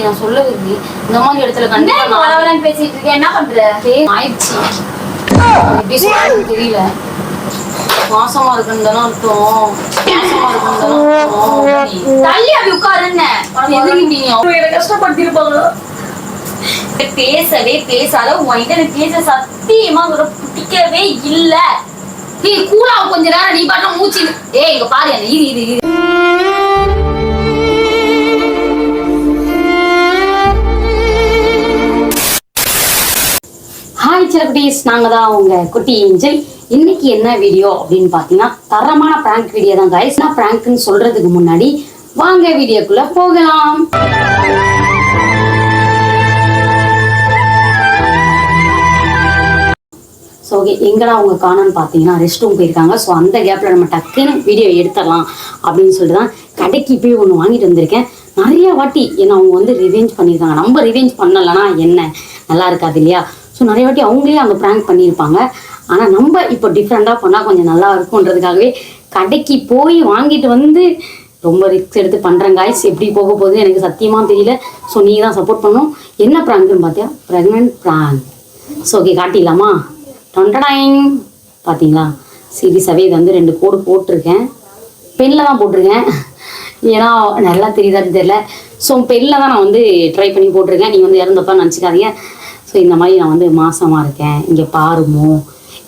நான் சொல்லுவது இந்த மாதிரி இடத்துல என்ன கண்டிப்பா பேசிட்டு இருக்க என்ன பண்ற? ஆயிடுச்சு. எப்படி சொல்றதுன்னு தெரியல. மாசமா இருக்குன்னு அர்த்தம். மாசமா இருக்குன்னு தள்ளி அப்படி உட்காருன்னு எனக்கு கஷ்டப்படுத்திருப்பாங்க பேசவே பேசாத உன்கிட்ட பேச சத்தியமா பிடிக்கவே இல்ல. நீ கூலா கொஞ்ச நேரம் நீ பாட்டு மூச்சு ஏய் இங்க பாரு என்ன இது இது இது ஹாய் நாங்கள் தான் உங்க குட்டி ஏஞ்சல். இன்னைக்கு என்ன வீடியோ அப்படின்னு பார்த்தீங்கன்னா தரமான பிராங்க் வீடியோ தான் கைஸ் நான் பிராங்க்னு சொல்றதுக்கு முன்னாடி வாங்க வீடியோக்குள்ள போகலாம். ஸோ ஓகே எங்கடா அவங்க காணோன்னு பார்த்தீங்கன்னா ரெஸ்ட் ரூம் போயிருக்காங்க. ஸோ அந்த கேப்பில் நம்ம டக்குன்னு வீடியோ எடுத்துடலாம் அப்படின்னு சொல்லிட்டு தான் கடைக்கு போய் ஒன்று வாங்கிட்டு வந்திருக்கேன். நிறைய வாட்டி என்ன அவங்க வந்து ரிவெஞ்ச் பண்ணியிருக்காங்க நம்ம ரிவெஞ்ச் பண்ணலைன்னா என்ன? நல்லா இருக்காது இல்லையா? ஸோ நிறைய வாட்டி அவங்களே அங்கே ப்ராங்க் பண்ணியிருப்பாங்க. ஆனால் நம்ம இப்போ டிஃப்ரெண்ட்டாக பண்ணால் கொஞ்சம் நல்லா இருக்கும்ன்றதுக்காகவே கடைக்கு போய் வாங்கிட்டு வந்து ரொம்ப ரிஸ்க் எடுத்து பண்ணுறேன் காய்ஸ் எப்படி போக போகுது எனக்கு சத்தியமாக தெரியல. ஸோ நீங்கள் தான் சப்போர்ட் பண்ணணும் என்ன ப்ராங்க்னு பார்த்தியா ப்ரெக்னென்ட் ப்ராங்க் ஸோ ஓகே காட்டிடலாமா? டொண்டடைன் பார்த்தீங்களா சீரியஸாகவே இது வந்து ரெண்டு கோடு போட்டிருக்கேன். பெண்ணில் தான் போட்டிருக்கேன். ஏன்னா நல்லா தெரியுதான்னு தெரியல. ஸோ பெண்ணில் தான் நான் வந்து ட்ரை பண்ணி போட்டிருக்கேன். நீங்கள் வந்து இறந்தப்பா நினச்சிக்காதீங்க. ஸோ இந்த மாதிரி நான் வந்து மாசமாக இருக்கேன். இங்கே பாருமோ.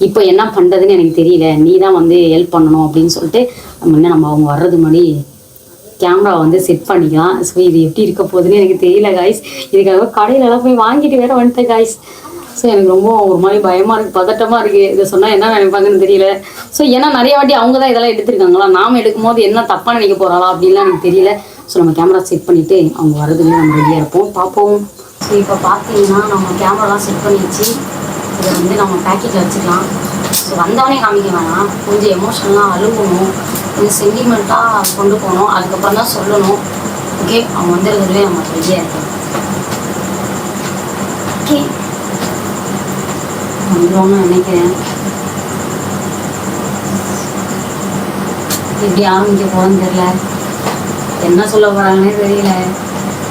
இப்போ என்ன பண்ணுறதுன்னு எனக்கு தெரியல. நீ தான் வந்து ஹெல்ப் பண்ணணும் அப்படின்னு சொல்லிட்டு முன்ன நம்ம அவங்க வர்றது முன்னாடி கேமரா வந்து செட் பண்ணிக்கலாம் ஸோ இது எப்படி இருக்க போகுதுன்னு எனக்கு தெரியல காய்ஸ் இதுக்காக கடையிலலாம் போய் வாங்கிட்டு வேற வந்துட்டேன் காய்ஸ் ஸோ எனக்கு ரொம்ப ஒரு மாதிரி பயமாக இருக்குது பதட்டமாக இருக்குது இதை சொன்னால் என்ன நினைப்பாங்கன்னு தெரியல. ஸோ ஏன்னா நிறைய வாட்டி அவங்க தான் இதெல்லாம் எடுத்திருக்காங்களா? நாம எடுக்கும்போது என்ன தப்பாக நினைக்க போகிறாளா அப்படின்லாம் எனக்கு தெரியல. ஸோ நம்ம கேமரா செட் பண்ணிவிட்டு அவங்க வரதுலேயே நம்ம ரெடியாக இருப்போம். பார்ப்போம். ஸோ இப்போ பார்த்தீங்கன்னா நம்ம கேமராலாம் செட் பண்ணி வச்சு இதை வந்து நம்ம பேக்கெட்டில் வச்சுக்கலாம். ஸோ வந்தவனே காமிக்க வேணாம். கொஞ்சம் எமோஷனலாக அழுகணும். கொஞ்சம் சென்டிமெண்ட்டாக கொண்டு போகணும். அதுக்கப்புறம் தான் சொல்லணும். ஓகே அவங்க வந்துருக்கிறதுலே நம்ம ரெடியாக இருக்கோம். ஓகே வந்துடும் நினைக்கிறேன். எப்படி ஆரம்பிக்க போகிறேன்னு தெரியல. என்ன சொல்ல போகிறாங்கன்னே தெரியல.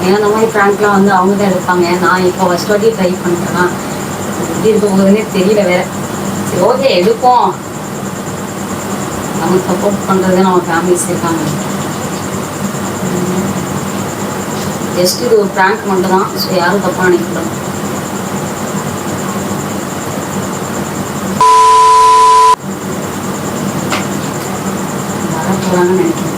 ஏன்னா இந்த மாதிரி ப்ராங்க்லாம் வந்து அவங்க தான் எடுப்பாங்க. நான் இப்போ ஃபஸ்ட் வாட்டி ட்ரை பண்ணுறேன்னா எப்படி இருக்க போகுதுன்னே தெரியல வேற. சரி ஓகே எடுப்போம். நமக்கு சப்போர்ட் பண்ணுறது நம்ம ஃபேமிலிஸ் இருக்காங்க. ஜஸ்ட் இது ஒரு ப்ராங்க் மட்டும் தான் ஸோ யாரும் தப்பாக நினைக்கிறோம் வரப்போகிறாங்கன்னு நினைக்கிறேன்.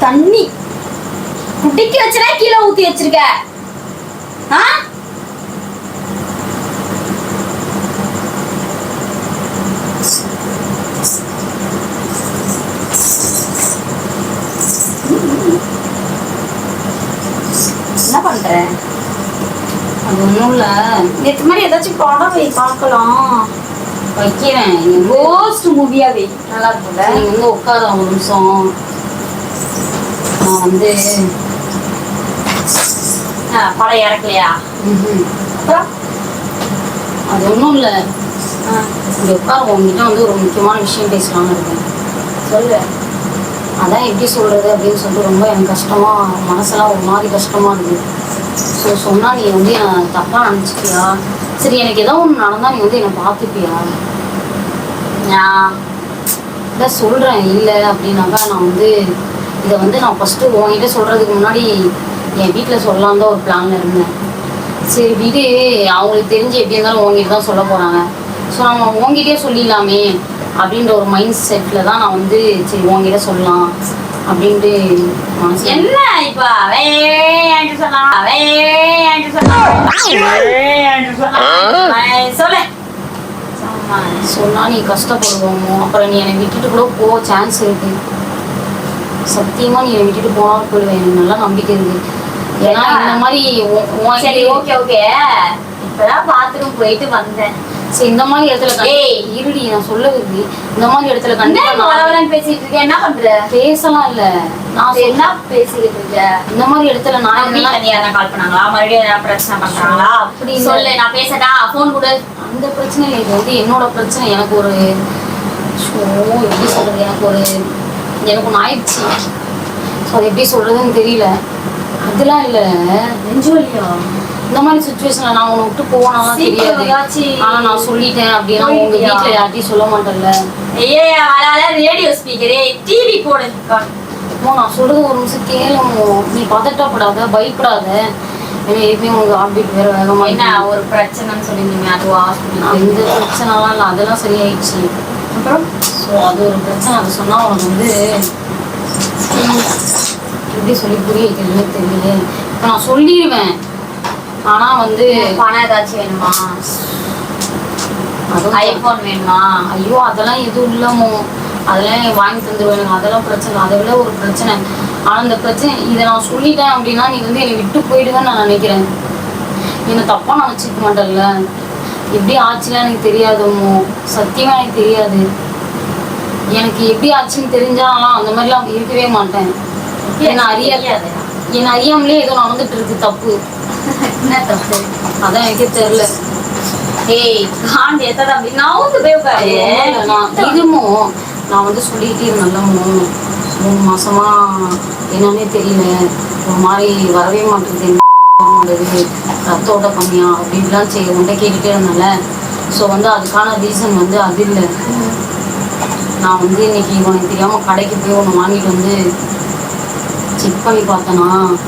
தண்ணி. குடிக்க வச்சுனா கீழே ஊத்தி வச்சிருக்க. ஆ? என்ன பண்ற? அது ஒன்றும் இல்லை. நேற்று மாதிரி ஏதாச்சும் படம் வை பார்க்கலாம். வைக்கிறேன். கோஸ்ட் மூவியா வை. நல்லா இருக்கும்ல? நீங்கள் வந்து உட்கார ஒரு நிமிஷம். நான் வந்து படம் இறக்கலையா. அப்புறம்? அது ஒன்றும் இல்லை. இங்கே உட்கார உங்ககிட்ட வந்து ஒரு முக்கியமான விஷயம் பேசலாம்னு இருக்கேன். சொல்லு. அதான் எப்படி சொல்கிறது அப்படின்னு சொல்லிட்டு ரொம்ப எனக்கு கஷ்டமாக மனசெல்லாம் ஒரு மாதிரி கஷ்டமாக இருக்குது ஸோ சொன்னால் நீ வந்து என்னை தப்பாக நினச்சிப்பியா சரி எனக்கு ஏதோ ஒன்று நடந்தால் நீ வந்து என்னை பார்த்துப்பியா? நான் இல்லை சொல்கிறேன் இல்லை அப்படின்னாக்கா நான் வந்து இதை வந்து நான் ஃபஸ்ட்டு உன்கிட்ட சொல்கிறதுக்கு முன்னாடி என் வீட்டில் சொல்லலாம் தான் ஒரு பிளானில் இருந்தேன். சரி வீடு அவங்களுக்கு தெரிஞ்சு எப்படி இருந்தாலும் உங்ககிட்ட தான் சொல்ல போகிறாங்க ஸோ நம்ம உங்ககிட்டயே சொல்லிடலாமே அப்படின்ற ஒரு மைண்ட் செட்டில் தான் நான் வந்து சரி உங்ககிட்ட சொல்லலாம் அப்படின்ட்டு மனசு என்ன இப்ப? அவே சொன்னா? அவே சொன்னா? சொன்னா. நான் சொல்லு. சொன்னால் நீ கஷ்டப்படுவோமோ? அப்புறம் நீ என்னை விட்டுட்டு கூட போக சான்ஸ் இருக்கு. சத்தியமாக நீ என்னை விட்டுட்டு போனாலும் போயிடுவேன் எனக்கு நல்லா நம்பிக்கை இருக்கு. ஏன்னா இந்த மாதிரி சரி ஓகே ஓகே இப்பதான் பாத்ரூம் போயிட்டு வந்தேன். சரி இந்த மாதிரி இடத்துல ஏய். இருடி நான் சொல்ல வருது இந்த மாதிரி இடத்துல என்ன கண்டிப்பா பேசிட்டு இருக்க? என்ன பண்ற? பேசலாம் இல்ல. நான் என்ன பேசிக்கிட்டு இருக்க? இந்த மாதிரி இடத்துல நான் இருந்து யாரா கால் பண்ணாங்களா? மறுபடியும் பிரச்சனை பண்றாங்களா? அப்படி. சொல்லு நான் பேசட்டா? போன் கொடு. அந்த பிரச்சனை இல்லை இது வந்து என்னோட பிரச்சனை. எனக்கு ஒரு ஷோ எப்படி சொல்றது? எனக்கு ஒரு எனக்கு ஒன்று ஆயிடுச்சு. ஸோ அது எப்படி சொல்றதுன்னு தெரியல. அதெல்லாம் இல்லை. நெஞ்சு வலியா? இந்த மாதிரி சுச்சுவேஷன்ல நான் உன்னை விட்டு சீக்கிரம் தெரியாது. ஆனா நான் சொல்லிட்டேன் அப்படின்னா உங்க? வீட்டுல யார்ட்டையும் சொல்ல மாட்டேன்ல. ஏய் வராத ரேடியோ ஸ்பீக்கரே டிவி போடு நான் சொல்றது ஒரு நிமிஷம் கேளுமோ நீ பதட்டப்படாத பயப்படாத. ஏற்கனவே உனக்கு ஆப்டேட் வேற வேகமா என்ன ஒரு பிரச்சனைன்னு சொல்லிருந்தீங்க அதுவா? அந்த பிரச்சனைலாம் இல்லை அதெல்லாம் சரியாயிடுச்சு. அப்புறம்? ஸோ அது ஒரு பிரச்சனை. அது சொன்னா உனக்கு வந்து எப்படி சொல்லி புரிய வைக்கிறதுன்னு தெரியல இப்போ நான் சொல்லிடுவேன் ஆனா வந்து பணம் ஏதாச்சும் வேணுமா? அதுவும் ஐபோன் வேணுமா? ஐயோ அதெல்லாம் எதுவும் இல்லமோ அதெல்லாம் வாங்கி தந்துருவேன். அதெல்லாம் பிரச்சனை. அதை விட ஒரு பிரச்சனை. ஆனா அந்த பிரச்சனை இதை நான் சொல்லிட்டேன் அப்படின்னா நீ வந்து என்னை விட்டு போயிடுவேன்னு நான் நினைக்கிறேன். என்னை தப்பா நினச்சிக்க மாட்டேன்ல. எப்படி ஆச்சுலாம் எனக்கு தெரியாதமோ சத்தியமா எனக்கு தெரியாது. எனக்கு எப்படி ஆச்சுன்னு தெரிஞ்சாலும் அந்த மாதிரிலாம் இருக்கவே மாட்டேன். என்ன அறிய தெரியாது. என்னை அறியாமலே ஏதோ நடந்துட்டு இருக்கு தப்பு. என்ன தப்பு? அதான் எனக்கே தெரியல. ஏய் காண்டி எத்தனை அப்படி நவுந்து போய் உட்காரு. நான் நான் வந்து சொல்லிக்கிட்டே இருந்தேன்லமோ மூணு. மாசமா என்னன்னே தெரியல. ஒரு மாதிரி வரவே மாட்டேங்குது. மாட்டேங்குது ரத்தோட கம்மியா அப்படின்லாம் செய்ய உன்ட்ட கேட்டுட்டே இருந்தேன்ல. ஸோ வந்து அதுக்கான ரீசன் வந்து அது இல்லை. நான் வந்து இன்னைக்கு உனக்கு தெரியாமல் கடைக்கு போய் ஒன்று வாங்கிட்டு வந்து செக் பண்ணி பார்த்தேனா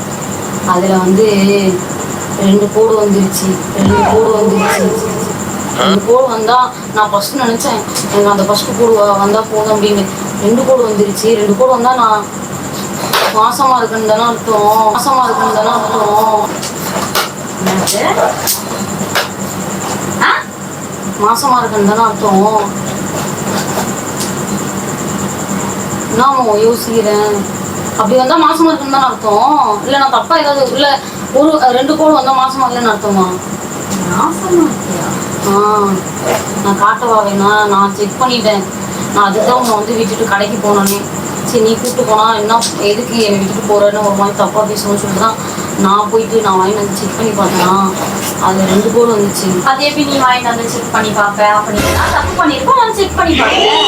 அதில் வந்து ரெண்டு கோடு வந்துருச்சு. ரெண்டு கோடு வந்துருச்சு. ரெண்டு கோடு வந்தால் நான் ஃபஸ்ட்டு நினச்சேன் எனக்கு அந்த ஃபஸ்ட்டு கோடு வ- போதும் அப்படின்னு. ரெண்டு கோடு வந்துருச்சு. ரெண்டு கோடு வந்தால் நான் மாசமாக இருக்குன்னு தானே அர்த்தம். மாசமாக இருக்குன்னு தானே அர்த்தம். மாசமாக ஆ? இருக்குன்னு தானே அர்த்தம். என்னமோ யோசிக்கிறேன். அப்படி வந்தா மாசமா இருக்குன்னு தானே அர்த்தம். இல்ல நான் தப்பா ஏதாவது இல்ல ஒரு ரெண்டு கோடு வந்தா மாசமா இல்லைன்னு அர்த்தமா? இருக்கியா? ஆ நான் காட்டவா வேணா நான் செக் பண்ணிட்டேன். நான் அதுதான் உன்னை வந்து விட்டுட்டு கடைக்கு போனேனே. சரி நீ கூப்பிட்டு போனா என்ன எதுக்கு என்னை விட்டுட்டு போறேன்னு ஒரு மாதிரி தப்பா பேசணும்னு சொல்லிட்டு தான் நான் போயிட்டு நான் வாங்கி வந்து செக் பண்ணி பார்த்தேனா அது ரெண்டு கோடு வந்துச்சு. அது எப்படி நீ வாங்கிட்டு வந்து செக் பண்ணி பார்ப்ப? அப்படின்னா தப்பு பண்ணிருக்கோம் நான் செக் பண்ணி பார்ப்பேன்.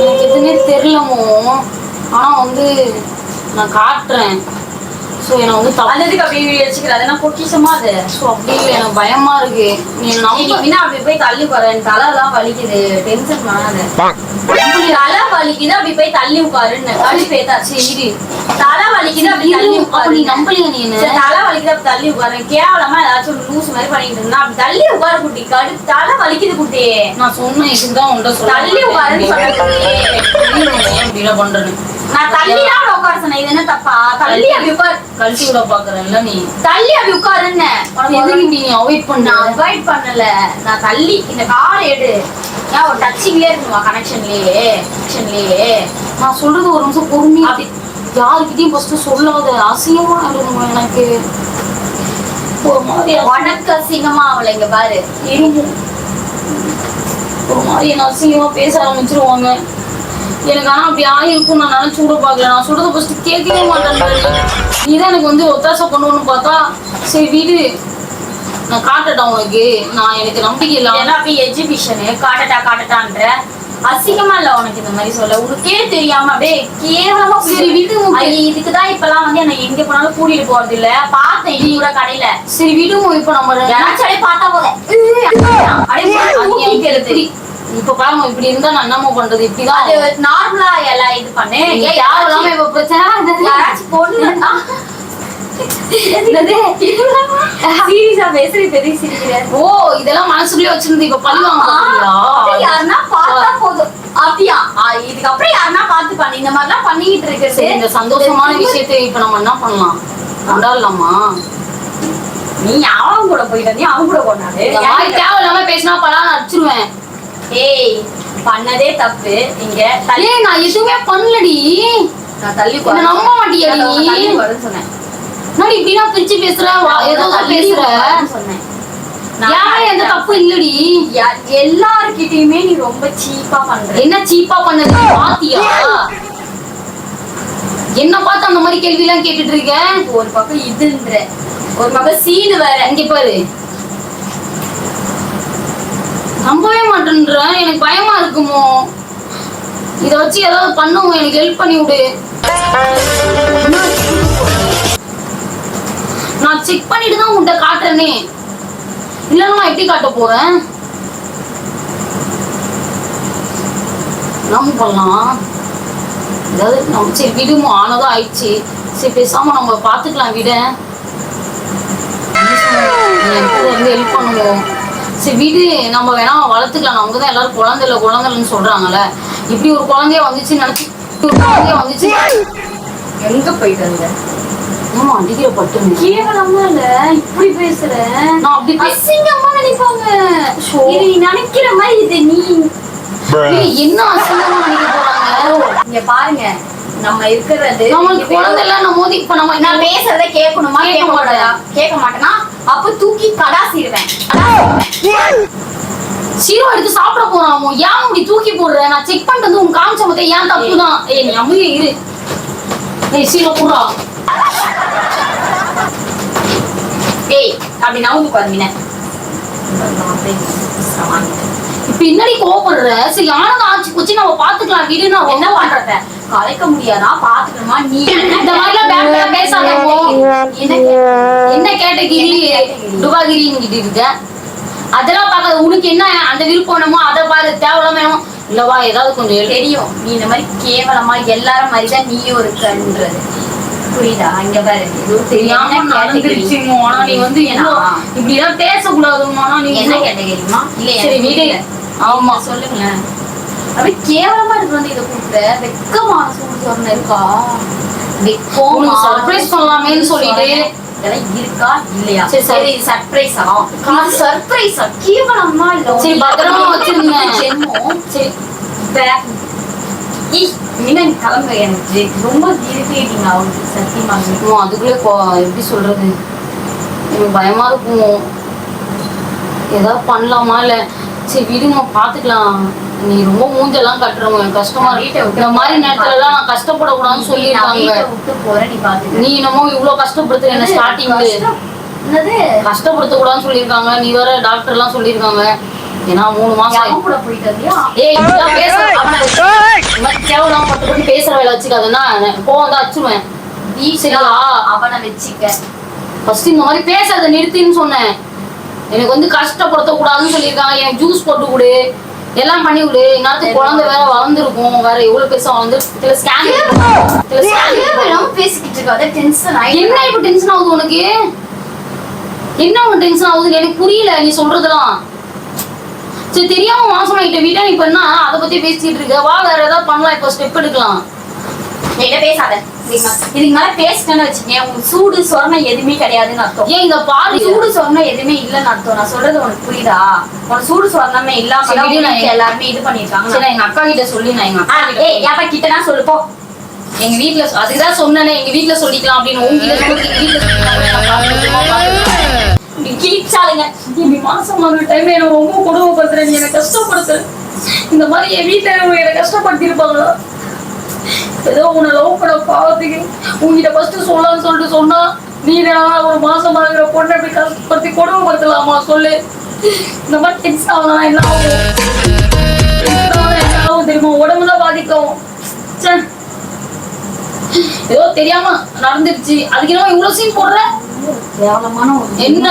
எனக்கு எதுவுமே தெரியலமோ ஆனா வந்து நான் காட்டுறேன். ஸோ எனக்கு வந்து எதுக்கு அப்படி வச்சுக்கிற அது என்ன பொக்கிஷமா அது. ஸோ அப்படி இல்லை எனக்கு பயமா இருக்கு. நீ அப்படி போய் தள்ளி உட்காரு. எனக்கு தலை எல்லாம் வலிக்குது டென்ஷன் பண்ணாத தலை வலிக்குது? அப்படி போய் தள்ளி உட்காருன்னு கழுப்பு ஏத்தாச்சு சரி தலை வலிக்குது? அப்படி தள்ளி இரு, அப்ப நீ உட்காரு. நம்பலையா நீ தலை வலிக்குது? அப்படி தள்ளி உட்காரு. கேவலமா ஏதாச்சும் லூஸ் மாதிரி பண்ணிட்டு இருந்தா அப்படி தள்ளி உட்காரு குட்டி. கடு தலை வலிக்குது குட்டி. நான் சொன்னேன் இதுதான் சொல்ல தள்ளி உட்காருன்னு சொன்னேன். பண்றேன் நான் தள்ளி தான். உட்கார சொன்னேன். இது என்ன தப்பா? தள்ளி அப்படி உட்காரு கழிச்சு விட பாக்குறேன்ல நீ. தள்ளி அப்படி உட்காருன்னு எதுக்கு நீ அவாய்ட் பண்ண நான் அவாய்ட் பண்ணல. நான் தள்ளி இந்த காலை எடு. ஏன் ஒரு டச்சிங்லயே இருக்குமா கனெக்ஷன்லயே கனெக்ஷன்லயே நான் சொல்றது ஒரு நிமிஷம் பொறுமையா யாருக்கிட்டையும் ஃபர்ஸ்ட் சொல்லாத அசிங்கமா இருக்கும் எனக்கு? ஒரு மாதிரி உனக்கு அசிங்கமா அவளை இங்க பாரு. ஒரு மாதிரி என்ன அசிங்கமா பேச ஆரம்பிச்சிருவாங்க. எனக்கு ஆனா அப்படி ஆயிருக்கும் நான் நினைச்சு கூட பார்க்கல. நான் சொல்றத ஃபர்ஸ்ட் கேட்கவே மாட்டேன். நீ தான் எனக்கு வந்து ஒத்தாசை பண்ணுவோன்னு பார்த்தா சரி வீடு. நான் காட்டட்டா உனக்கு? நான் எனக்கு நம்பிக்கை இல்லை. ஏன்னா அப்படி எஜுகேஷனு காட்டட்டா காட்டட்டான்ற அசிங்கமா இல்ல உனக்கு இந்த மாதிரி சொல்ல. உனக்கே தெரியாம அப்படியே கேவலமா சரி, விடு, உனக்கு- ஐய, இதுக்குதான் இப்பெல்லாம் வந்து என்ன எங்க போனாலும் கூட்டிட்டு போறது இல்ல. பார்த்தேன் இது கூட கடையில. சரி விடுவோம் இப்போ நம்ம யாராச்சும் அப்படியே பார்த்தா போதும். அப்படியே இப்ப பாருங்க இப்படி இருந்தா நான் என்னமோ பண்றது? இப்படிதான் அது நார்மலா எல்லாம் இது பண்ணு. நீ தேவையில்லாம இப்ப பிரச்சனை யாராச்சும் பொண்ணு சீரியஸா பெரிய ஓ இதெல்லாம் மனசுக்குள்ளே வச்சிருந்து இப்ப பழி வாங்க அப்படியே பாக்குறியா? யாருன்னா பார்த்தா போதும். அப்படியா? இதுக்கப்புறம் யாருன்னா பார்த்து பண்ணு இந்த மாதிரிலாம் பண்ணிக்கிட்டு இருக்கிறது. இந்த சந்தோஷமான விஷயத்தை இப்ப நம்ம என்ன பண்ணலாம்? கொண்டாடலாமா? நீ அவன் கூட போயிட்டு வந்தீங்க அவன் கூட கொண்டாடு. தேவையில்லாம பேசினா பலான்னு அடிச்சிருவேன். ஏய் பண்ணதே தப்பு. இங்க ஏய் நான் எதுவுமே பண்ணலடி. நான் தள்ளி என்னை நம்ப மாட்டியா நான் நீ? தள்ளி உட்காருன்னு சொன்னேன். நான் இப்படிலாம் பிரிச்சு பேசுற? ஏதோ நான் பேசுற சொன்னேன். நான் யாரும் எந்த தப்பு இல்லடி? எல்லார்கிட்டயுமே நீ ரொம்ப சீப்பா பண்ற. என்ன சீப்பா பண்ணது? பாத்தியா? என்ன பார்த்து அந்த மாதிரி கேள்வி எல்லாம் கேட்டுட்டு இருக்க? ஒரு பக்கம் இதுன்ற. ஒரு பக்கம் சீனு வேற. இங்க பாரு. நம்பவே மாட்டேன்றேன் எனக்கு பயமா இருக்குமோ? இதை வச்சு ஏதாவது பண்ணுவோம் எனக்கு ஹெல்ப் பண்ணி விடு. நான் செக் பண்ணிட்டு தான் உன்கிட்ட காட்டுறேனே. இல்லைன்னா நான் எப்படி காட்ட போறேன் நம்ம பண்ணலாம்? ஏதாவது நம்ம சரி விடுமோ? ஆனதும் ஆயிடுச்சு. சரி பேசாம நம்ம பாத்துக்கலாம் விட. வந்து ஹெல்ப் பண்ணுவோம். சரி விடு நம்ம வேணா வளர்த்துக்கலாம். அவங்க தான் எல்லாரும் குழந்தை இல்லை குழந்தைன்னு சொல்றாங்கல்ல. இப்படி ஒரு குழந்தைய வந்துச்சு நினைச்சு ஒரு குழந்தைய வந்துச்சு. எங்க போயிட்டு வந்த? ஆமா அடிக்கிற பட்டு கேவலமா இல்ல? இப்படி பேசுற? நான் அப்படி அசிங்கமா நினைப்பாங்க. இது நீ நினைக்கிற மாதிரி இது நீ என்ன அசிங்கமா நினைக்க போறாங்க? இங்க பாருங்க. நம்ம இருக்கிறது நம்மளுக்கு குழந்தை இல்லை நம்ம மோதி இப்ப நம்ம நான் பேசுறத கேட்கணுமா? கேட்க மாட்டேனா. கேட்க மாட்டேனா. அப்ப தூக்கி கடாசிடுவேன் சீரோ எடுத்து சாப்பிட போறான் ஏன் இப்படி தூக்கி போடுற? நான் செக் பண்ணிட்டு வந்து உன் காமிச்ச மொத்தம் ஏன் தப்பு தான் ஏய் நீ அமைதியா இரு. ஏய் சீரோ போடுறா. ஏய் அப்படி நவுந்து பாருங்க இப்ப என்னடி கோவப்படுற? சரி ஆனந்த ஆச்சு போச்சு நம்ம பாத்துக்கலாம். நான் என்ன பண்றத? கலைக்க முடியாதா? பாத்துக்கணுமா? நீ இந்த மாதிரிலாம் பேசாத. என்ன கேட்டகிரி டுபாகிரின்னு இருக்க அதெல்லாம் பார்க்காத. உனக்கு என்ன அந்த விருப்பம் அதை பாரு. தேவையில்லாம என்னமோ இல்லவா ஏதாவது கொஞ்சம் தெரியும். நீ இந்த மாதிரி கேவலமா எல்லாரும் மாதிரி தான் நீயும் இருக்கன்றது. புரியுதா? இங்க பாரு. தெரியாம என்ன நடந்துருச்சு category? ஆனா நீ வந்து என்ன நான் இப்படி எல்லாம் பேசக்கூடாதுமா நீ என்ன கேட்டகரிமா இல்ல சரி வீடு. ஆமா. சொல்லுங்களேன். அப்படியே கேவலமா இருக்கு வந்து இதை கூப்பிட்ட வெக்கமான சூடு சொரணை இருக்கா? வெக்கம்? surprise பண்ணலாமேன்னு சொல்லிட்டு. இதெல்லாம் இருக்கா? இல்லையா? சரி. சரி. சர்ப்ரைஸா சர்ப்ரைஸா கேவலமா இல்ல சரி, பத்திரமா வச்சிருங்க. ஜென்மம். சரி இன்னும் கிளம்பு எனக்கு? ரொம்ப இரிட்டேட்டிங் ஆகுது சத்தியமா அதுக்குள்ளே கோ- எப்படி சொல்றது? எனக்கு பயமா இருக்கும். ஏதாவது பண்ணலாமா இல்ல? சரி விடுங்க பாத்துக்கலாம் நீ ரொம்ப மூஞ்செல்லாம் கட்டுறவங்க கஷ்டமா இந்த மாதிரி நேரத்துல எல்லாம் நான் கஷ்டப்படக்கூடாதுன்னு சொல்லியிருக்காங்க. நீ என்னமோ இவ்வளவு கஷ்டப்படுத்துற என்ன ஸ்டார்டிங்ல கஷ்டப்படுத்த கூடாதுன்னு சொல்லியிருக்காங்க. நீ வேற டாக்டர் எல்லாம் சொல்லியிருக்காங்க. ஏன்னா மூணு மாசம் கூட போயிட்டு பேசுற வேலை வச்சுக்காதுன்னா போவம் தான் அச்சுருவேன் வீட்டுல அவனை வச்சுக்க. ஃபர்ஸ்ட் இந்த மாதிரி பேசுறத நிறுத்தின்னு சொன்னேன். எனக்கு வந்து கஷ்டப்படுத்த கூடாதுன்னு சொல்லியிருக்காங்க. எனக்கு ஜூஸ் போட்டு கொடு. எல்லாம் பண்ணி விடு. நேரத்துக்கு குழந்தை வேற வளர்ந்துருக்கும். வேற எவ்வளவு பெருசா வளர்ந்து இதுல ஸ்கேன் பேசிக்கிட்டு இருக்காத? டென்ஷன் என்ன இப்ப டென்ஷன் ஆகுது உனக்கு? என்ன உனக்கு டென்ஷன் ஆகுதுன்னு எனக்கு புரியல. நீ சொல்றதெல்லாம். சரி தெரியாம மாசம் ஆகிட்ட வீட்டா நீ பண்ணா அதை பத்தி பேசிட்டு இருக்க. வா வேற ஏதாவது பண்ணலாம். இப்போ ஸ்டெப் எடுக்கலாம். என்ன பேசாத. இதுக்கு மேல- பேசிட்டேன்னு வச்சுக்கேன். உன் சூடு சொரணை எதுவுமே கிடையாதுன்னு அர்த்தம். ஏன் இங்க பாரு சூடு சொரணை எதுவுமே இல்லைன்னு அர்த்தம். நான் சொல்றது உனக்கு புரியுதா? உனக்கு சூடு சொரணமே இல்லாம வீட்டுல எல்லாருமே இது பண்ணிருக்காங்க. நான் எங்க அக்கா கிட்ட சொல்லி நான் எங்க அக்கா கிட்ட ஏய் யாப்பா கிட்டனா சொல்லு போ. எங்க வீட்ல சொ- அதுதான் சொன்னேனே எங்க வீட்ல சொல்லிக்கலாம் அப்படின்னு பார்த்துக்கிறேன். இப்படி கிழிச்சாளுங்க. இப்படி மாசம் ஒரு டைம் என்ன ரொம்ப கொடுமைப்படுத்துறேன் நீ எனக்கு கஷ்டப்படுத்துற. இந்த மாதிரி என் வீட்டுல என்னை கஷ்டப்படுத்திருப்பாங்களா ஏதோ உன்னை லவ் பண்ண பாவத்துக்கு உங்ககிட்ட ஃபர்ஸ்ட் சொல்லலாம்னு சொல்லிட்டு சொன்னா நீ நான் ஒரு மாசம் ஆகிற பொண்ணை இப்படி கஷ்டப்படுத்தி கொடுமைப்படுத்தலாமா சொல்லு. இந்த மாதிரி டென்ஷன் ஆகலாம் என்ன ஆகும்? என்ன தெரியுமா? உடம்பு தான் பாதிக்கும். ஏதோ தெரியாம நடந்துருச்சு. அதுக்கு என்னமோ இவ்வளவு சீன் போடுற? என்ன?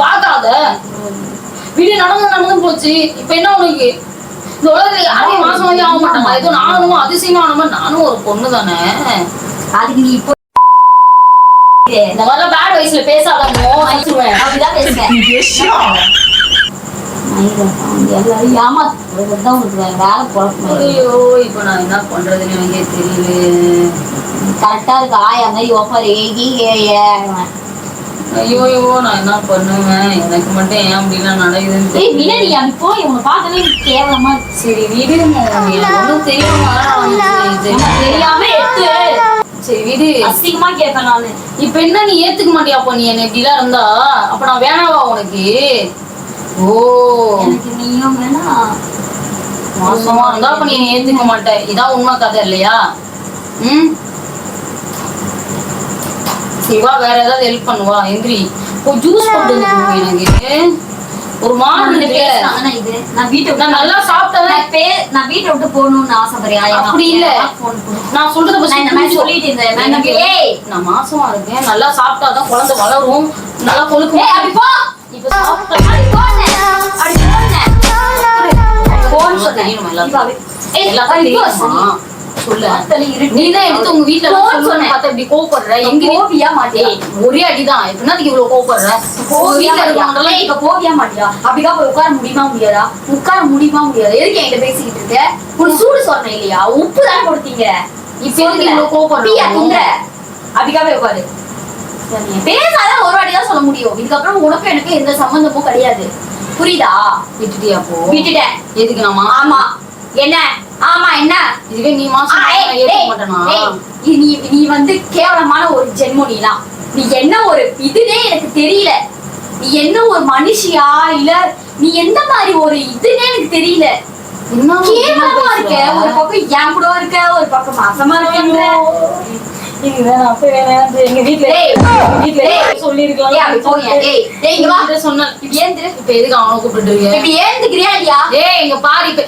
பார்க்காத. வீடு நடந்து நடந்து போச்சு. இப்ப என்ன உனக்கு? உலகத்துல யாரையும் மாசம் வாங்கி ஆக மாட்டாங்க. ஏதோ நானும் அதிசயமா ஆன மாதிரி நானும் ஒரு பொண்ணு தானே அதுக்கு நீ இப்போ இந்த மாதிரிலாம் பேட் வயசுல பேசாதமோ அப்படிதான் பேசுவேன். எல்லாரும் வேலை குழப்பம் ஐயோ இப்ப நான் என்ன பண்றதுன்னு எனக்கே தெரியல. கரெக்டா இருக்கு. ஆயா மாதிரி ஒப்பர் ஏகி ஐயோ நான் என்ன பண்ணுவேன்? எனக்கு மட்டும் ஏன் அப்படிலாம் நடக்குதுன்னு அங்க போய் உன்னை பார்த்தாலே கேவலமா. சரி விடு ஒண்ணும் தெரியாம. சரி, உனக்கு தெரியாம எடுத்து சரி விடு. அசிங்கமா கேட்பேன் நானு. இப்ப என்ன நீ ஏத்துக்க மாட்டியா அப்ப நீ என்ன இப்படிலாம் இருந்தா? அப்ப நான் வேணாவா உனக்கு? ஓ. எனக்கு நீயும் வேணாம் மோசமா இருந்தா அப்ப நீ என்னை ஏத்துக்க மாட்ட. இதான் உண்மை கதை இல்லையா? ம்? சிவா வேற ஏதாவது ஹெல்ப் பண்ணுவா? எந்திரி. ஓ ஜூஸ் கொண்டு வந்து எனக்கு ஒரு மாதிரி இது. நான் வீட்டை நான் நல்லா சாப்பிட்டதா நான் பே- நான் வீட்டை விட்டு போகணும்னு ஆசைப்படுறியா எங்க அப்படி இல்ல. நான் சொல்றத இந்த மாதிரி சொல்லிட்டு இருந்தேன். ஏய் நான் மாசமா இருக்கேன். நல்லா சாப்பிட்டாதான் குழந்தை வளரும். நல்லா கொழுக்கும். அப்படி போ. இப்ப சொன்னேன். தெரியணும் போ. நீ தான் எடுத்து உங்க சொல்லணும்னு சொன்னேன். பார்த்தா இப்படி கோவப்படுற? எங்க போவியா மாட்டியா? ஒரே அடிதான். எப்படின்னா இவ்வளவு கோவப்படுற? இருக்கவங்கலாம் ஏய், இப்ப போவியா மாட்டியா? அப்படிக்கா போய் உட்கார முடியுமா முடியாதா? உட்கார முடியுமா முடியாதா? எதுக்கு என்கிட்ட பேசிக்கிட்டு இருக்க? ஒரு சூடு சொன்னேன் இல்லையா? உப்பு தானே கொடுத்தீங்க. இப்ப எதுக்கு இவ்வளவு கோவப்படுற? அப்படிக்கா போய் உட்காரு. பேசாத ஒரு வாட்டி சொல்ல முடியும். இதுக்கப்புறம் உனக்கும் எனக்கு எந்த சம்பந்தமும் கிடையாது. புரியுதா? விட்டுட்டியா அப்போ? விட்டுட்டேன். எதுக்கு நாமா? ஆமா. என்ன? ஆமா என்ன? இதுவே நீ மாசம் நீ நீ- வந்து கேவலமான ஒரு நீலாம் நீ என்ன ஒரு இதுனே எனக்கு தெரியல. நீ என்ன ஒரு மனுஷியா? இல்ல நீ எந்த மாதிரி ஒரு இதுனே எனக்கு தெரியல. கேவலமா இருக்க. ஒரு பக்கம் என் கூட இருக்க ஒரு பக்கம் மாசமா இருக்க எங்க எங்க வீட்ல ஏய், சொல்லிருக்கலாம் இப்படி ஏந்திரு. இப்ப எதுக்கு அவனை கூப்பிட்டு ஏந்துக்கிறியா இல்லையா? ஏய் இங்க பாரு இப்ப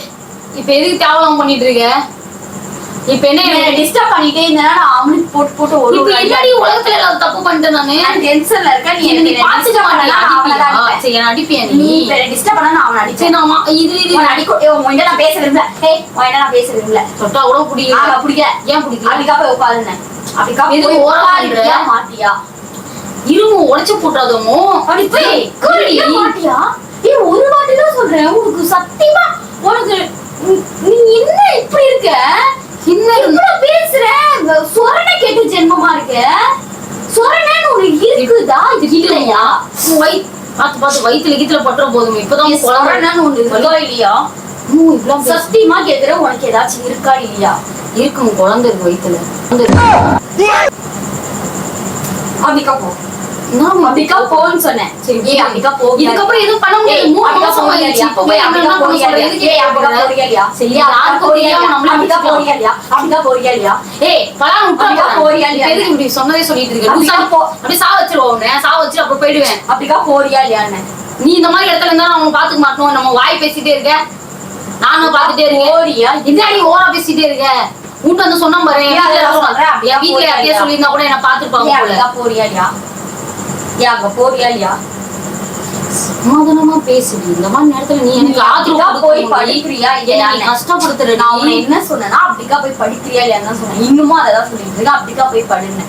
இப்ப எதுக்கு தேவலாம் பண்ணிட்டு இருக்க இப்ப என்ன என்ன டிஸ்டர்ப் பண்ணிட்டே இருந்தா நான் அவனுக்கு போட்டு போட்டு ஒரு இப்ப என்னடி உலகத்துல இல்லாத தப்பு பண்ணிட்டேன் நானு? நான் டென்ஷன்ல இருக்க நீ எனக்கு பாத்துக்க பண்ணலாம், நான் அவனை தான்? அடிப்பேன். சரி என்ன அடிப்பியா நீ. இப்ப டிஸ்டர்ப் பண்ணா நான் அவனை அடிச்சேன் நான் மா- இது இது உன்னை அடிக்க ஏய், உன்கிட்ட நான் பேச விரும்பல. ஏய் உன்கிட்ட நான் பேச விரும்பல. தொட்டா கூட பிடிக்கல. ஆக பிடிக்கல. ஏன் பிடிக்கல? அப்படிக்கா போய் உட்காருனேன் அப்படிக்கா எதுக்கு போய் பண்ற? மாட்டியா? இருமு உடைச்சு போட்டுறாதமோ குருடி. மாட்டியா? ஏய் ஒரு வாட்டி தான் சொல்றேன். உனக்கு சத்தியமா உனக்கு நீ- என்ன இப்படி இருக்க? என்ன இவ்வளவு பேசுற? சொரண கேட்டு ஜென்மமா இருக்க? சொரணன்னு உனக்கு இருக்குதா? இல்லையா? வயித் பாத்து பாத்து வயித்துல கீத்துல பட்டுற போதும். இப்பதான் சொரணன்னு ஒண்ணு இருக்கா இல்லையா? சத்தியமா கேக்குற உனக்கு ஏதாச்சும் இருக்கா இல்லையா? இருக்கு உன் குழந்தை வயித்துல. குழந்தை இருக்கு. அப்படிக்கா போன்னு சொன்னேன் சரி, அப்படிக்கா போ இதுக்கப்புறம் எதுவும் பண்ண முடியாது. மூணு மாசம் ஆயிடுச்சு. இப்ப போய் என்ன என்ன பண்ண சொல்ற? எதுக்கு கேட்க போற? சரி, யாருக்கும் தெரியாம நம்மளே முடிச்சுக்கலாம். ஏய், போறேன். போறியா இல்லையா? இப்ப எதுக்கு இப்படி சொன்னதே சொல்லிட்டு இருக்க? போ. அப்படியே சாவ வச்சிருவோம் உன்னை. சாவ வச்சுட்டு அப்புறம் போயிடுவேன். அப்படிக்கா போறியா இல்லையான்னு நீ இந்த மாதிரி இடத்துல இருந்தா உன்னை பாத்துக்க மாட்டோம். நம்ம வாய் பேசிட்டே இருக்க. நானும் பாத்துட்டே இருக்கேன். போறியா இந்தாடி ஓரா பேசிட்டே இருக்க. உன்கிட்ட வந்து சொன்னா பாரு, போறியா யார்கிட்டயும் இல்லையா? சொல்லியிருந்தா கூட என்னை. அப்படிக்கா போறியா இல்லையா அங்க போறியா இல்லையா சமாதானமா பேசுடி. இந்த மாதிரி நேரத்துல நீ எனக்கு ஆதரவு போய். படிக்கிறியா என்னை இல்லையா கஷ்டப்படுத்துற நான் உன்னை. என்ன சொன்னேன்னா அப்படிக்கா போய் படிக்கிறியா இல்லையான்னு தான் சொன்னேன் இன்னுமும் அதை தான் சொல்லிட்டு இருக்கேன் அப்படிக்கா போய் படுன்னு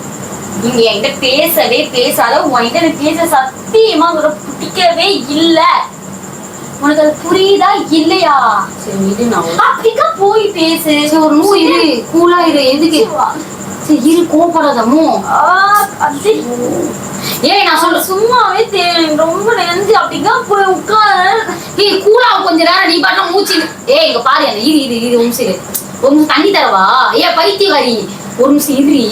நீங்க என்கிட்ட பேசவே பேசாத உன்கிட்ட எனக்கு பேச சத்தியமா ஒரு பிடிக்கவே இல்ல உனக்கு அது புரியுதா இல்லையா சரி, விடு நான் அப்படிக்கா போய் பேசு ஒரு இரு. கூலா இரு. எதுக்கு? சரி, இரு, அது ஏய், நான் சொல்ல சும்மாவே தே- ரொம்ப நெஞ்சு அப்படிக்கா போய் உட்கார ஏய், கூலா கொஞ்ச நேரம் நீ பாட்டுல மூச்சு. ஏய், இங்க பாரு என்ன. இரு, இரு, இரு, இரு. ஒரு நிமிஷம் தண்ணி தரவா? ஏய், பைத்தியக்காரி. ஒரு நிமிஷம் அப்படி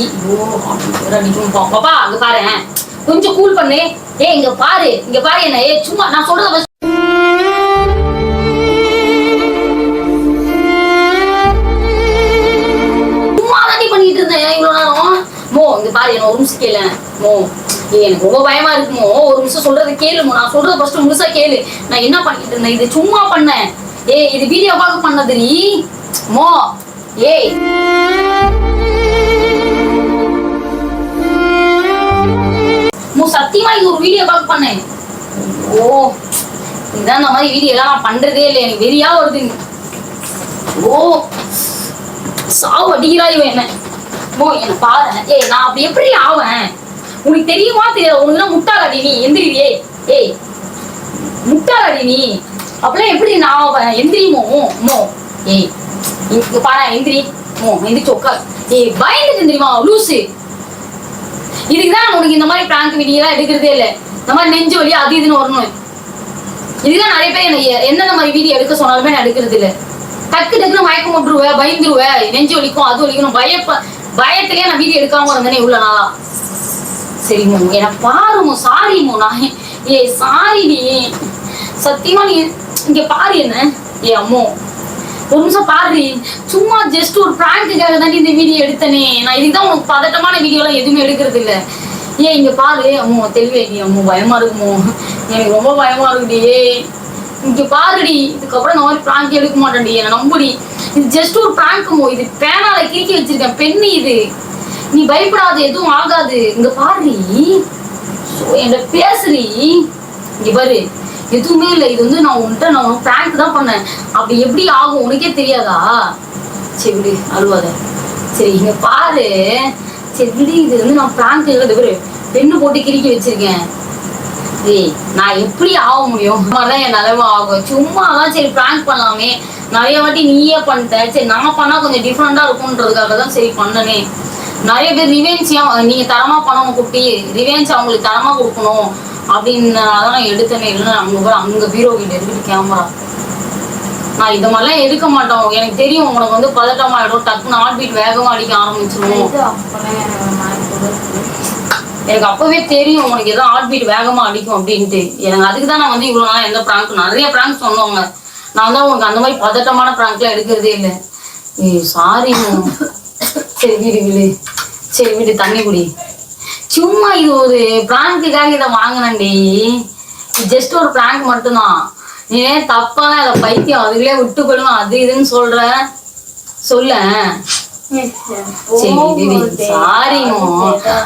வேற அடிக்கும் பாப்பா, அங்க பாரேன். கொஞ்சம் கூல் பண்ணு ஏய் இங்க பாரு இங்க பாரு என்ன ஏய் சும்மா நான் சொல்றத என்ன ஒரு நிமிஷம் கேளுமோ எனக்கு ரொம்ப பயமா இருக்குமோ ஒரு நிமிஷம் சொல்றது கேளுமோ நான் சொல்றது ஃபர்ஸ்ட் முழுசா கேளு. நான் என்ன பண்ணிட்டு இருந்தேன்? இது சும்மா பண்ணேன். ஏய் இது வீடியோவாக பண்ணது நீ. மோ ஏய். மோ சத்தியமா இது ஒரு வீடியோவாக பண்ணேன். ஓ இதான் இந்த மாதிரி வீடியோ எல்லாம் நான் பண்றதே இல்லை எனக்கு வெறியா வருது ஓ சாவு அடிக்கிறாய் இவன் என்ன? ஓ என்ன பாரு ஏய் நான் அப்படி எப்படி ஆவேன்? உனக்கு தெரியுமா தெரியாது? உனக்கு தான் நீ எந்திரியே ஏய் முட்டாளாடி நீ. அப்பெல்லாம் எப்படி நான் ஆவேன்? எந்திரிமோ மோ ஏய் இங்க பாரு எந்திரி மோ எந்திரிச்சு உட்கார். ஏய் பயந்துட்டு தெரியுமா லூசு. இதுக்குதான் உனக்கு இந்த மாதிரி பிராங்க் வீடியோலாம் எடுக்கிறதே இல்லை. இந்த மாதிரி நெஞ்சு வலி அது இதுன்னு வரணும். இதுதான் நிறைய பேர் என்னை என்னென்ன மாதிரி வீடியோ எடுக்க சொன்னாலுமே நான் எடுக்கிறது இல்லை டக்கு டக்குன்னு மயக்கம் விட்டுருவேன் பயந்துருவேன். நெஞ்சு வலிக்கும் அது வலிக்கணும் பயப்ப பயத்திலே நான் வீடியோ எடுக்காம இருந்தேனே இவ்வளவு நாளா? சரி மோ எனக்கு பாருமோ சாரி மோ நான் ஏ சாரி நீ. சத்தியமா நீ இங்க பாரு என்ன? ஏ அம்மோ ஒரு நிமிஷம் பாரு. சும்மா ஜஸ்ட் ஒரு பிராங்க்குக்காக தான் இந்த வீடியோ எடுத்தனே. நான் இதுதான் உனக்கு பதட்டமான வீடியோலாம் எதுவுமே எடுக்கிறது இல்ல. ஏன் இங்க பாரு அம்மோ நீ அம்மோ? பயமா இருக்குமோ எனக்கு ரொம்ப பயமா இருக்குடி இங்க பாருடி இதுக்கப்புறம் இந்த மாதிரி பிராங்க் எடுக்க மாட்டேன்டி என்ன நம்புடி. இது ஜஸ்ட் ஒரு பிராங்க்குமோ இது பேனால கிறுக்கி வச்சிருக்கேன் பெண்ணு இது. நீ பயப்படாத எதுவும் ஆகாது. இங்க பாருடி. ஸோ என்கிட்ட பேசுறி இங்க பாரு. எதுவுமே இல்லை. இது வந்து நான் உன்கிட்ட நான் பிராங்க் தான் பண்ணேன். அப்படி எப்படி ஆகும் உனக்கே தெரியாதா? சரி விடு அழுவாத. சரி இங்க பாரு. சரி விடு. இது வந்து நான் பிராங்க் எழுத பெண்ணு போட்டு கிறுக்கி வச்சிருக்கேன். ஏய் நான் எப்படி ஆக முடியும்? மாதிரிதான் என் நிலைமை ஆகும். சும்மா தான் சரி பிராங்க் பண்ணலாமே. நிறைய வாட்டி நீயே பண்ணிட்ட. சரி நான் பண்ணா கொஞ்சம் டிஃப்ரெண்டா இருக்கும்ன்றதுக்காக தான் சரி பண்ணனே. நிறைய பேர் ரிவென்ஸியா நீங்க தரமா பணம் குட்டி. ரிவென்ஸ் அவங்களுக்கு தரமா கொடுக்கணும். அப்படின்னாலதான் நான் எடுத்தேனே. இல்லைன்னு அவங்க கூட அங்க பீரோ கிட்ட இருக்குது கேமரா நான் இந்த மாதிரிலாம் எடுக்க மாட்டோம். எனக்கு தெரியும் உனக்கு வந்து பதட்டமாயிடும் டக்குன்னு ஹார்ட் பீட் வேகமா அடிக்க ஆரம்பிச்சிடும் எனக்கு அப்பவே தெரியும் உனக்கு ஏதோ ஹார்ட் பீட் வேகமா அடிக்கும் அப்படின்ட்டு. எனக்கு அதுக்கு தான் நான் வந்து இவ்வளவு நாளா எந்த பிராங்க் நிறைய பிராங்க் சொன்னவங்க. நான் தான் உனக்கு அந்த மாதிரி பதட்டமான பிராங்க்லாம் எடுக்கிறதே இல்லை. ஏய் சாரி சரி வீடு வீடு. சரி வீடு தண்ணி குடி. சும்மா இது ஒரு பிராங்குக்காக இதை வாங்கினேன்டி ஜஸ்ட் ஒரு பிராங்க் மட்டும்தான். நீ ஏன் தப்பா இதை பைத்தியம் அதுக்குள்ளே விட்டு போயிடும் அது இதுன்னு சொல்ற. சொல்ல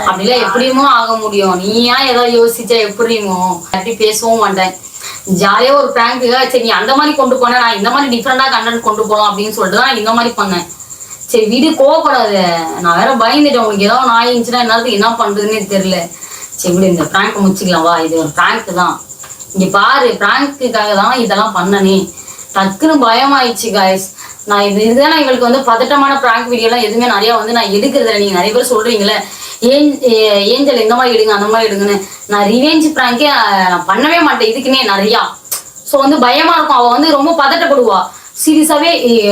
அப்படிலாம் எப்படியுமோ ஆக முடியும். நீயா ஏதோ யோசிச்சா எப்படிமோ அப்படி பேசவும் மாட்டேன். ஜாலியா ஒரு பிராங்குக்காக சரி நீ அந்த மாதிரி கொண்டு போன நான் இந்த மாதிரி டிஃப்ரெண்டா கண்டென்ட் கொண்டு போகலாம் அப்படின்னு சொல்லிட்டு தான் இந்த மாதிரி பண்ணேன். சரி வீடு கோவப்படாத. நான் வேற பயந்துட்டேன். உனக்கு ஏதாவது நாய் இருந்துச்சுன்னா என்னத்துக்கு என்ன பண்றதுன்னே தெரியல. சரி விடு இந்த பிராங்க் முடிச்சுக்கலாம். வா இது ஒரு பிராங்க் தான். இங்க பாரு பிராங்க்குக்காக தான் இதெல்லாம் பண்ணனே. டக்குன்னு பயமாயிடுச்சு காய்ஸ் நான் இது இதுதான் எங்களுக்கு வந்து பதட்டமான பிராங்க் வீடியோலாம் எதுவுமே நிறைய வந்து நான் எடுக்கிறது நீங்கள் நீங்க நிறைய பேர் சொல்றீங்களே ஏன் ஏஞ்சல் இந்த மாதிரி எடுங்க அந்த மாதிரி எடுங்கன்னு. நான் ரிவேஞ்ச் பிராங்கே நான் பண்ணவே மாட்டேன். இதுக்குன்னே நிறையா. ஸோ வந்து பயமா இருக்கும். அவ வந்து ரொம்ப பதட்டப்படுவா. சீரியஸாவே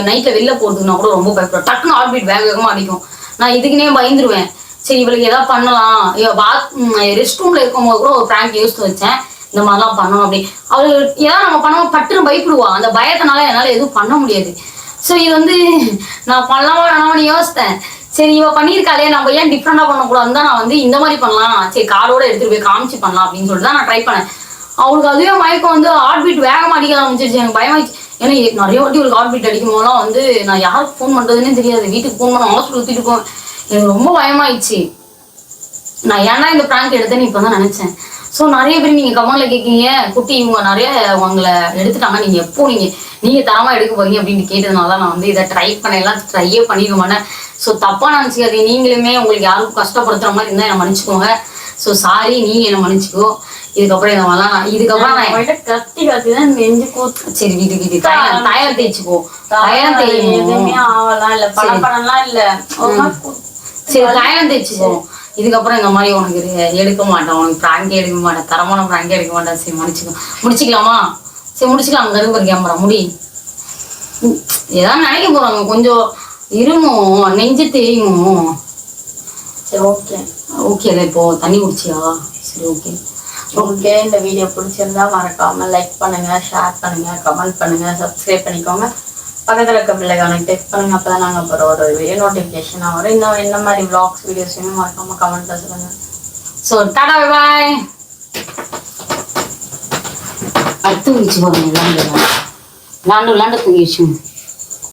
நைட்ல வெளில போறதுக்குன்னா கூட ரொம்ப பயப்படும் டக்குன்னு ஆர்பிட் வேக வேகமா அடிக்கும். நான் இதுக்குன்னே பயந்துருவேன். சரி இவளுக்கு ஏதாவது பண்ணலாம். பாத் ரெஸ்ட் ரூம்ல இருக்கும்போது கூட ஒரு பிராங்க் யூஸ் வச்சேன். இந்த மாதிரிலாம் பண்ணணும் அப்படி அவள் ஏதாவது நம்ம பண்ணோம் பட்டுன்னு பயப்படுவா. அந்த பயத்தினால என்னால எதுவும் பண்ண முடியாது. ஸோ இது வந்து நான் பண்ணலாமா வேணாமான்னு யோசித்தேன். சரி இவ பண்ணியிருக்காளே நம்ம ஏன் டிஃப்ரெண்டாக பண்ணக்கூடாதுன்னு தான் நான் வந்து இந்த மாதிரி பண்ணலாம். சரி காரோட எடுத்துட்டு போய் காமிச்சு பண்ணலாம் அப்படின்னு சொல்லிட்டு தான் நான் ட்ரை பண்ணேன். அவளுக்கு அதுவே மயக்கம் வந்து ஹார்ட் பீட் வேகமா அடிக்க ஆரம்பிச்சிருச்சு. எனக்கு பயமாயிடுச்சு. ஏன்னா இது நிறைய வாட்டி ஒரு ஹார்ட் பீட் அடிக்கும் போதெல்லாம் வந்து நான் யாருக்கு ஃபோன் பண்றதுன்னே தெரியாது. வீட்டுக்கு ஃபோன் பண்ண ஹாஸ்பிட்டல் ஊத்திட்டு போவேன் எனக்கு ரொம்ப பயமாயிடுச்சு. நான் ஏன்னா இந்த பிராங்க் எடுத்தேன்னு இப்போ தான் நினைச்சேன். ஸோ நிறைய பேர் நீங்க கமெண்ட்ல கேட்கீங்க குட்டி இவங்க நிறைய உங்களை எடுத்துட்டாங்க நீங்க எப்போ நீங்க நீங்க தரமா எடுக்க போறீங்க அப்படின்னு கேட்டதுனால தான் நான் வந்து இதை ட்ரை பண்ண எல்லாம் ட்ரையே பண்ணிக்க மாட்டேன். ஸோ தப்பா நினைச்சுக்காதீங்க. நீங்களுமே உங்களுக்கு யாருக்கும் கஷ்டப்படுத்துற மாதிரி இருந்தா என்ன மன்னிச்சுக்கோங்க. ஸோ சாரி நீங்க என்ன மன்னிச்சுக்கோ. இதுக்கப்புறம் இந்த மாதிரிலாம் நான் இதுக்கப்புறம் நான் கத்தி கத்தி தான் நெஞ்சு கூத்து. சரி வீடு வீடு. தயம் தேய்ச்சிக்கோ. தயம் தேயும் எதுவுமே ஆவலாம் இல்ல. இல்ல. ஒரு மாதிரி கூத்து. சரி தயம் தேய்ச்சிக்கோ. இதுக்கப்புறம் இந்த மாதிரி உனக்கு எடுக்க மாட்டேன். உனக்கு பிராங்கே எடுக்க மாட்டேன். தரமான பிராங்கே எடுக்க மாட்டேன். சரி முடிச்சுக்கோ. முடிச்சுக்கலாமா? சரி முடிச்சுக்கலாம். அங்கே இருக்கு கேமரா முடி. ஏதாவது நினைக்க போறாங்க. கொஞ்சம் இருமோ? நெஞ்சு தெரியுமோ? சரி ஓகே ஓகே இப்போ தண்ணி குடிச்சியா? சரி ஓகே ஓகே இந்த வீடியோ பிடிச்சிருந்தா மறக்காம லைக் பண்ணுங்க ஷேர் பண்ணுங்க கமெண்ட் பண்ணுங்க சப்ஸ்கிரைப் பண்ணிக்கோங்க. பக்கத்துல இருக்க பிள்ளைக்கான டெக்ஸ்ட் பண்ணுங்க. அப்பதான் நாங்கள் அப்புறம் ஒரு வீடியோ நோட்டிபிகேஷன் வரும். இன்னும் என்ன மாதிரி வ்ளாக்ஸ் வீடியோஸ் வேணும் மறக்காம கமெண்ட்ல சொல்லுங்க. ஸோ டாடா பாய் அடுத்து தூங்கிச்சு போறேன் விளாண்டு விளாண்டு விளாண்டு தூங்கிடுச்சு